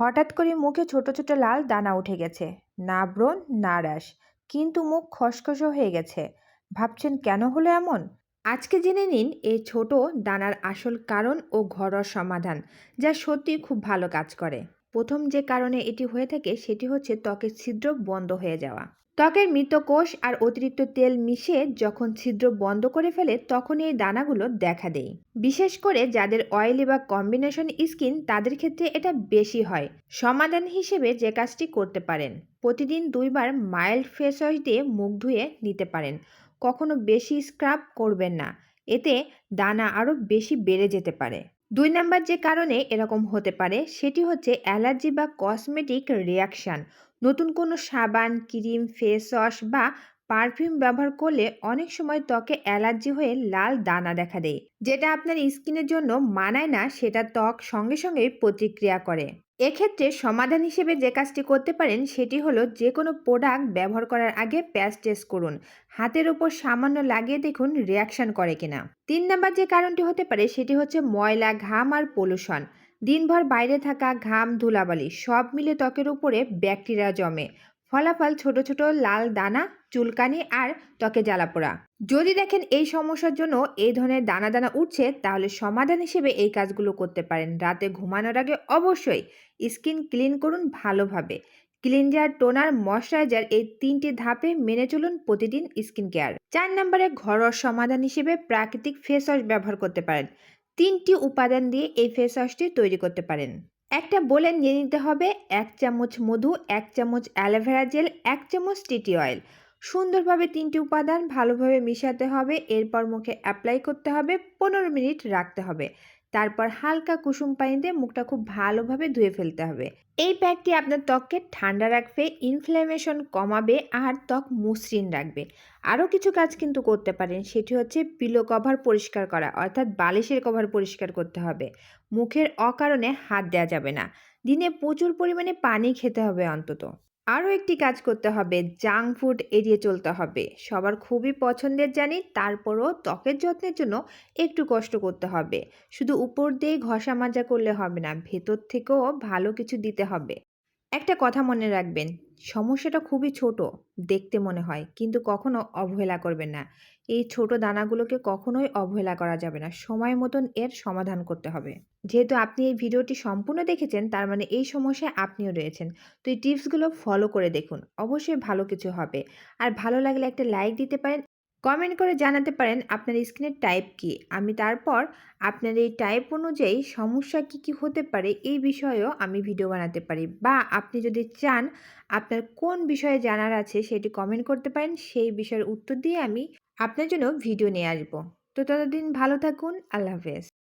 হঠাৎ করে মুখে ছোট ছোট লাল দানা উঠে গেছে। না ব্রণ, না রাস কিন্তু মুখ খসখস হয়ে গেছে। ভাবছেন কেন হলো এমন? আজকে জেনে নিন এই ছোট দানার আসল কারণ ও ঘরোয়া সমাধান, যা সত্যি খুব ভালো কাজ করে। প্রথম যে কারণে এটি হয়ে থাকে, সেটি হচ্ছে ত্বকের ছিদ্র বন্ধ হয়ে যাওয়া। ত্বকের মৃত কোষ আর অতিরিক্ত তেল মিশে যখন ছিদ্র বন্ধ করে ফেলে তখন এই দানাগুলো দেখা দেয়। বিশেষ করে যাদের অয়েলি বা কম্বিনেশন স্কিন তাদের ক্ষেত্রে এটা বেশি হয়। সমাধান হিসেবে যে কাজটি করতে পারেন, প্রতিদিন দুইবার মাইল্ড ফেস ওয়াশ দিয়ে মুখ ধুয়ে নিতে পারেন। কখনো বেশি স্ক্রাব করবেন না। এতে দানা আরও বেশি বেড়ে যেতে পারে। দুই নাম্বার যে কারণে এরকম হতে পারে, সেটি হচ্ছে অ্যালার্জি বা কসমেটিক রিয়াকশান। নতুন কোনো সাবান, ক্রিম ফেস ওয়াশ বা পারফিউম ব্যবহার করলে অনেক সময় ত্বকে অ্যালার্জি হয়ে লাল দানা দেখা দেয়, যেটা আপনার স্কিনের জন্য মানায় না, সেটা ত্বক সঙ্গে সঙ্গে প্রতিক্রিয়া করে। এক্ষেত্রে সমাধান হিসেবে যে কাজটি করতে পারেন সেটি হলো যে কোনো প্রোডাক্ট ব্যবহার করার আগে প্যাচ টেস্ট করুন। হাতের ওপর সামান্য লাগিয়ে দেখুন রিয়াকশন করে কিনা। তিন নাম্বার যে কারণটি হতে পারে সেটি হচ্ছে ময়লা, ঘাম আর পলুশন। দিনভর বাইরে থাকা, ঘাম, ধুলাবালি সব মিলে ত্বকের উপরে ব্যাকটেরিয়া জমে। ফলাফল ছোট ছোট লাল দানা, চুলকানি আর ত্বকে জ্বালাপোড়া যদি দেখেন এই সমস্যার জন্য এই ধরনের দানা দানা উঠছে, তাহলে সমাধান হিসেবে এই কাজগুলো করতে পারেন। রাতে ঘুমানোর আগে অবশ্যই স্কিন ক্লিন করুন ভালোভাবে। ক্লিনজার, টোনার, ময়শ্চারাইজার এই তিনটি ধাপে মেনে চলুন প্রতিদিন স্কিন কেয়ার। চার নম্বরে ঘরোয়া সমাধান হিসেবে প্রাকৃতিক ফেস ওয়াশ ব্যবহার করতে পারেন। তিনটি উপাদান দিয়ে এই ফেস ওয়াশটি তৈরি করতে পারেন। একটা বলে নিয়ে নিতে হবে এক চামচ মধু, এক চামচ অ্যালোভেরা জেল, এক চামচ টিটি অয়েল। সুন্দরভাবে তিনটি উপাদান ভালোভাবে মিশাতে হবে, এরপর মুখে অ্যাপ্লাই করতে হবে, পনেরো মিনিট রাখতে হবে। তারপর হালকা কুসুম পানিতে মুখটা খুব ভালোভাবে ধুয়ে ফেলতে হবে। এই প্যাকটি আপনার ত্বককে ঠান্ডা রাখবে ইনফ্ল্যামেশন কমাবে আর ত্বক মসৃণ রাখবে। আরও কিছু কাজ কিন্তু করতে পারেন, সেটি হচ্ছে পিলো কভার পরিষ্কার করা, অর্থাৎ বালিশের কভার পরিষ্কার করতে হবে। মুখের অকারণে হাত দেওয়া যাবে না। দিনে প্রচুর পরিমাণে পানি খেতে হবে অন্তত। আরও একটি কাজ করতে হবে জাঙ্ক ফুড এড়িয়ে চলতে হবে। সবার খুবই পছন্দের জানি, তারপরও ত্বকের যত্নের জন্য একটু কষ্ট করতে হবে। শুধু উপর দিয়ে ঘষা মাজা করলে হবে না, ভেতর থেকেও ভালো কিছু দিতে হবে। একটা কথা মনে রাখবেন, সমস্যাটা খুবই ছোট দেখতে মনে হয়, কিন্তু কখনো অবহেলা করবেন না। এই ছোট দানাগুলোকে কখনোই অবহেলা করা যাবে না, সময় মতন এর সমাধান করতে হবে। যেহেতু আপনি এই ভিডিওটি সম্পূর্ণ দেখেছেন, তার মানে এই সমস্যায় আপনিও রয়েছেন। তো এই টিপসগুলো ফলো করে দেখুন, অবশ্যই ভালো কিছু হবে। আর ভালো লাগলে একটা লাইক দিতে পারেন কমেন্ট করে জানাতে পারেন আপনার স্কিনের টাইপ কি। আমি তারপর আপনার এই টাইপ অনুযায়ী সমস্যা কি কি হতে পারে এই বিষয়েও আমি ভিডিও বানাতে পারি। বা আপনি যদি চান আপনার কোন বিষয়ে জানার আছে সেটি কমেন্ট করতে পারেন, সেই বিষয়ের উত্তর দিয়ে আমি আপনার জন্য ভিডিও নিয়ে আসব। তো ততদিন ভালো থাকুন, আল্লাহ হাফেজ।